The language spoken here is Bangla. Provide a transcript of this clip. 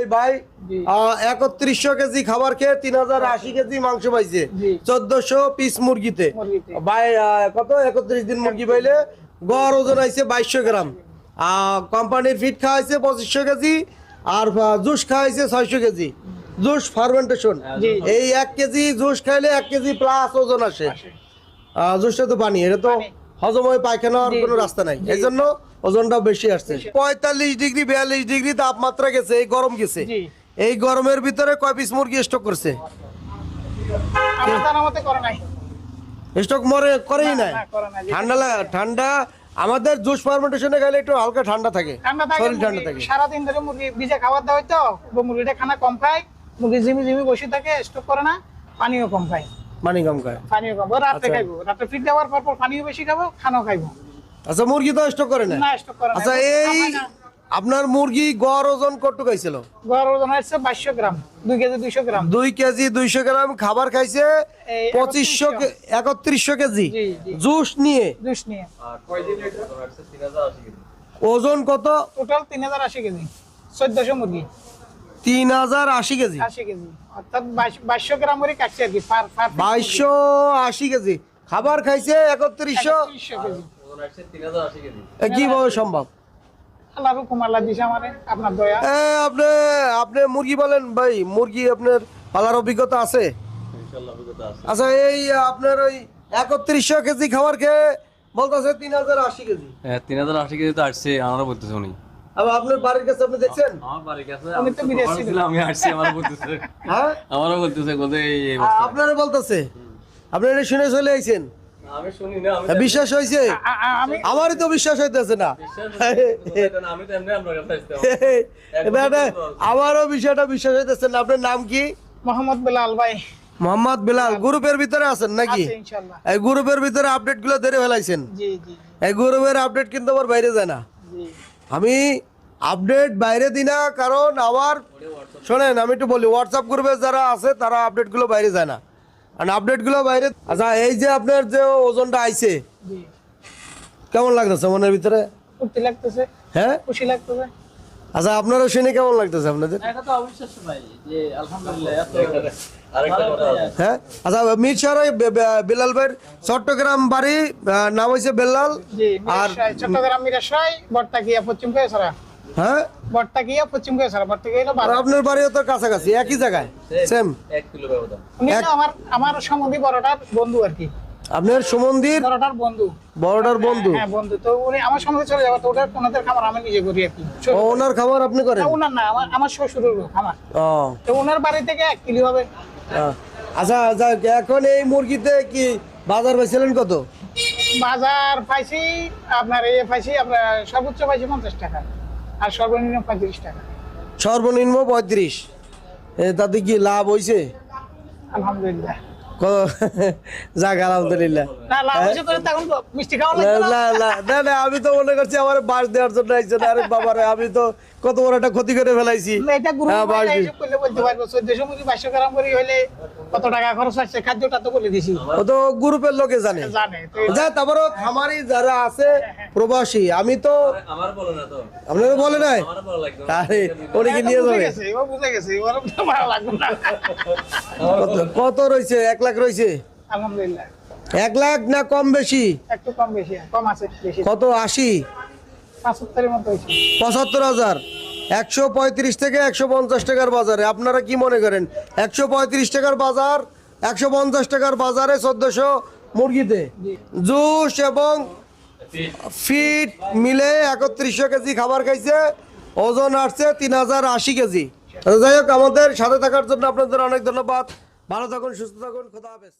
ওই ভাই একত্রিশশো কেজি খাবার খেয়ে তিন হাজার আশি কেজি মাংস পাইছে। চোদ্দশো পিস মুরগিতে। মুরগিতে। ভাই কত? একত্রিশ দিন মুরগি পাইলে গড় ওজন আইছে বাইশশো গ্রাম। কোম্পানির ফিট খাওয়াইছে পঁচিশশো কেজি আর জুস খাওয়াইছে ছয়শো কেজি। Juice fermentation. এই এক কেজি জুস খাইলে এক কেজি প্লাস ওজন আসে। জুসটা তো পানি এটা তো পানি। হজম হয়ে পায়খানা হওয়ার জি, কোনো রাস্তা নাই। এই জন্য ওজনটা বেশি আসছে। পঁয়তাল্লিশ ডিগ্রি বিয়াল্লিশ ডিগ্রি তাপমাত্রা গেছে এই গরম গেছে। এই গরমের ভিতরে কয় পিস মুরগি স্টক করছে? স্টক মরে করেই নাই। ঠান্ডা লাগা ঠান্ডা আমাদের জুস ফার্মেন্টেশনে গেলে একটু হালকা ঠান্ডা থাকে। ঠান্ডা শরীর ঠান্ডা থাকে। সারাদিন ধরে মুরগি ভিজে খাবার দেওয়া হয়তো তো মুরগিটা খানা কম খায় মুরগি জিমি জিমি বসে থাকে স্টক করে না পানিও কম খায়। পানি কম খায়। পানিও কম। ও রাত্রে আচ্ছা। খাইবো। রাত্রে ফিট দেওয়ার পর পর পানিও বেশি খাব খানাও খাইবো। আচ্ছা মুরগি তো স্টক করে না স্টক করে না আচ্ছা এই আপনার মুরগি গড় ওজন কতটুকু খাইছিল? গড় ওজন হচ্ছে বাইশশো গ্রাম দুই কেজি দুইশো গ্রাম। দুই কেজি দুইশো গ্রাম খাবার খাইছে এই পঁচিশশো একত্রিশশো। কেজি? জি, জি। জুস নিয়ে? দুইশ নিয়ে। ওজন কত? টোটাল তিন হাজার আশি কেজি চোদ্দশো মুরগি। তিন হাজার আশি কেজি। আশি কেজি। অর্থাৎ বাইশশো গ্রাম করে কাটছে আর কি পার পার বাইশশো আশি কেজি। খাবার খাইছে একত্রিশশো। কীভাবে সম্ভব? আপনি আপনি মুরগি বলেন ভাই মুরগি আপনার পালার অভিজ্ঞতা আছে। আচ্ছা এই আপনার ওই একত্রিশশো কেজি খাবার খেয়ে বলতেছে তিন হাজার আশি কেজি। হ্যাঁ তিন হাজার আশি কেজি তো আসছে আমারও বলতেছে উনি। আবার আপনার বাড়ির কাছে আপনি দেখছেন? আমার বাড়ি কাছে। উনি তো বিদেশি ছিলাম, আমি আসছি আমারও বলতেছে। হ্যাঁ? আমারও বলতেছে কোথায় এই এই আ- অবস্থা। আপনারা বলতেছে? আপনি শুনে চলে আইছেন? আমি শুনি না আমি হ্যাঁ, বিশ্বাস হয়েছে আমারই তো বিশ্বাস হইতেছে না। আমারও বিষয়টা বিশ্বাস হইতেছে না। আপনার নাম কি? মোহাম্মদ বেলাল ভাই। মোহাম্মদ বিলাল। গ্রুপের ভিতরে আছেন নাকি? এই গ্রুপের ভিতরে আপডেটগুলো ধরে ফেলাইছেন। জি জি। এই গ্রুপের আপডেট কিন্তু আবার বাইরে যায় না। জি। আমি আপডেট বাইরে দিই না কারণ আমার শোনেন আমি একটু বলি হোয়াটসঅ্যাপ গ্রুপে যারা আছে তারা আপডেটগুলো বাইরে যায় না। আর আপডেটগুলো বাইরে আচ্ছা এই যে আপনার যে ওজনটা আইছে কেমন লাগতেছে মনের ভিতরে? লাগতেছে। হ্যাঁ? খুশি লাগতেছে। আচ্ছা আপনারও শুনে কেমন লাগতেছে আপনাদের? এটা তো অবিশ্বাস্য ভাই যে আলহামদুলিল্লাহ এত আরেকটা কথা আছে। হ্যাঁ? আচ্ছা মির বেলাল ভাইয়ের চট্টগ্রাম বাড়ি নাম হয়েছে বেলাল। আর চট্টগ্রাম মিরাশাই বর্তাকিয়া পশ্চিম কয়েছড়া হ্যাঁ? বর্তাকিয়া পশ্চিম কয়েছড়া বর্তাকিয়া হলো আর আপনার বাড়িও তো কাছাকাছি একই জায়গায়? সেম এক কিলো ব্যবধান। আমার আমার সম্বন্ধী বড়টার বন্ধু আর কি। আপনার সুমন্দির? বড়টার বন্ধু। বড়টার বন্ধু? হ্যাঁ বন্ধু। তো উনি আমার সঙ্গে চলে যাবে তো ওটার ওনাদের খামার আমি নিজে করি আর কি। ওনার খাবার আপনি করেন? না, ওনার না আমার আমার শ্বশুরের খামার ও। তো ওনার বাড়ি থেকে এক কিলো হবে। আচ্ছা আচ্ছা এখন এই মুরগিতে কি বাজার পাইছিলেন কত? বাজার পাইছি আপনার এই পাইছি আপনার সর্বোচ্চ পাইছি পঞ্চাশ টাকা আর সর্বনিম্ন পঁয়ত্রিশ টাকা। সর্বনিম্ন পঁয়ত্রিশ। এ, তাতে কি লাভ হয়েছে আলহামদুলিল্লাহ। যাক আলহামদুলিল্লাহ না না না। আমি তো মনে করছি আমার বাস দেওয়ার জন্য আইছেন আরে বাবারে আমি তো কত বড় একটা ক্ষতি করে ফেলাইছি। না, এটা গ্রুপ হ্যাঁ, কত টাকা খরচ আসছে খাদ্যটা তো বলে দিছি। ও তো গ্রুপের লোকে জানে। জানে যা তারপরও খামারি যারা আছে প্রবাসী আমি তো বলে আপনারা বলে নাই? আমার বলা লাগবে না। আরে ওরে কি নিয়ে বুঝে যাবে। গেছে এবার বুঝে গেছে এবার ভালো লাগবে না। কত রয়েছে এক লাখ রয়েছে আলহামদুলিল্লাহ। এক লাখ না কম বেশি? একটু কম বেশি কম আছে কত আশি? পঁচাত্তর হাজার। একশো পঁয়ত্রিশ থেকে একশো পঞ্চাশ টাকার বাজারে। আপনারা কি মনে করেন? একশো পঁয়ত্রিশ টাকার বাজার, একশো পঞ্চাশ টাকার বাজারে চোদ্দশো মুরগিতে। জুস এবং ফিট মিলে একত্রিশশো কেজি খাবার খাইছে, ওজন আসছে তিন হাজার আশি কেজি। যাই হোক, আমাদের সাথে থাকার জন্য আপনাদের অনেক ধন্যবাদ। ভালো থাকুন, সুস্থ থাকুন, খোদা হাফেজ।